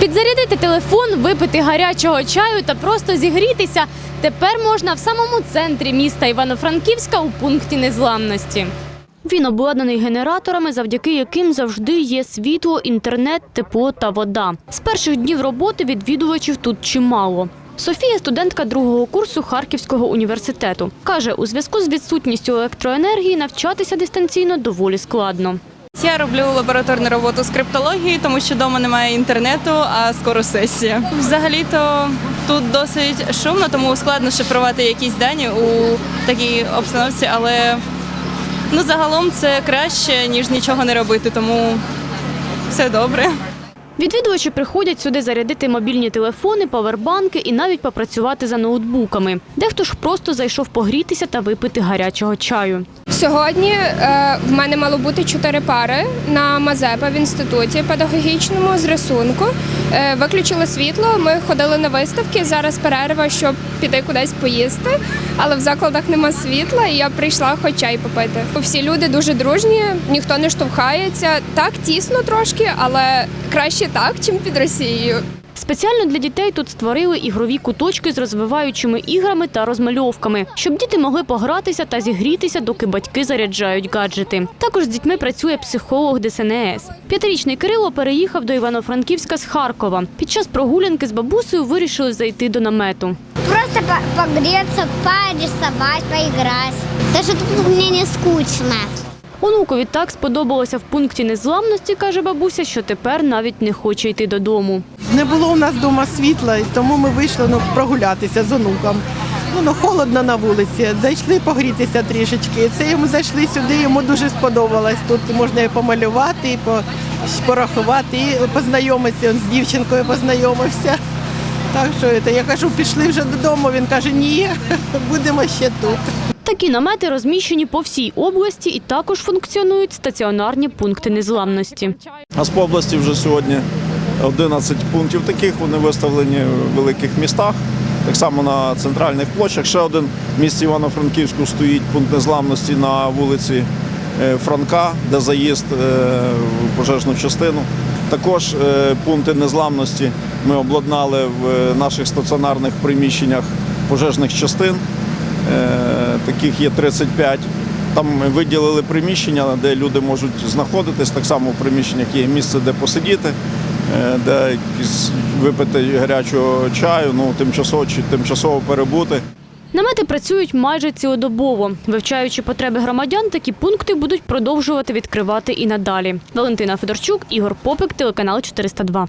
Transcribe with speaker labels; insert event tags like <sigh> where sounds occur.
Speaker 1: Підзарядити телефон, випити гарячого чаю та просто зігрітися тепер можна в самому центрі міста Івано-Франківська у пункті незламності. Він обладнаний генераторами, завдяки яким завжди є світло, інтернет, тепло та вода. З перших днів роботи відвідувачів тут чимало. Софія студентка другого курсу Харківського університету. Каже, у зв'язку з відсутністю електроенергії навчатися дистанційно доволі складно.
Speaker 2: Я роблю лабораторну роботу з криптології, тому що вдома немає інтернету, а скоро сесія. Взагалі-то тут досить шумно, тому складно шифрувати якісь дані у такій обстановці, але ну загалом це краще ніж нічого не робити, тому все добре.
Speaker 1: Відвідувачі приходять сюди зарядити мобільні телефони, павербанки і навіть попрацювати за ноутбуками. Дехто ж просто зайшов погрітися та випити гарячого чаю.
Speaker 3: Сьогодні е, в мене мало бути чотири пари на Мазепа в інституті педагогічному з рисунку. Е, виключили світло. Ми ходили на виставки. Зараз перерва, щоб піти кудись поїсти. Але в закладах нема світла, і я прийшла хоч чай попити. Всі люди дуже дружні, ніхто не штовхається. Так тісно трошки, але краще так, чим під Росією.
Speaker 1: Спеціально для дітей тут створили ігрові куточки з розвиваючими іграми та розмальовками, щоб діти могли погратися та зігрітися, доки батьки заряджають гаджети. Також з дітьми працює психолог ДСНС. П'ятирічний Кирило переїхав до Івано-Франківська з Харкова. Під час прогулянки з бабусею вирішили зайти до намету.
Speaker 4: Просто по- погреться, порисовать, поиграть. Даже тут мне не скучно.
Speaker 1: Онукові так сподобалося в пункті незламності, каже бабуся, що тепер навіть не хоче йти додому.
Speaker 5: Не було у нас вдома світла, тому ми вийшли ну, прогулятися з онуком. Ну, ну, холодно на вулиці. Зайшли погрітися трішечки. Це йому зайшли сюди, йому дуже сподобалось. Тут можна і помалювати, і порахувати, і познайомитися. Він з дівчинкою познайомився. Так що я кажу, пішли вже додому. Він каже, ні, <laughs> будемо ще тут.
Speaker 1: Такі намети розміщені по всій області і також функціонують стаціонарні пункти незламності.
Speaker 6: У нас по області вже сьогодні 11 пунктів таких. Вони виставлені в великих містах. Так само на центральних площах. Ще один в місті Івано-Франківську стоїть пункт незламності на вулиці е, Франка, де заїзд е, в пожежну частину. Також е, пункти незламності ми обладнали в наших стаціонарних приміщеннях пожежних частин. Таких є 35. Там ми виділили приміщення, де люди можуть знаходитись. Так само в приміщеннях є місце, де посидіти, е, де випити гарячого чаю, ну тимчасово чи тимчасово перебути.
Speaker 1: Намети працюють майже цілодобово. Вивчаючи потреби громадян, такі пункти будуть продовжувати відкривати і надалі. Валентина Федорчук, Ігор Попик, телеканал 402.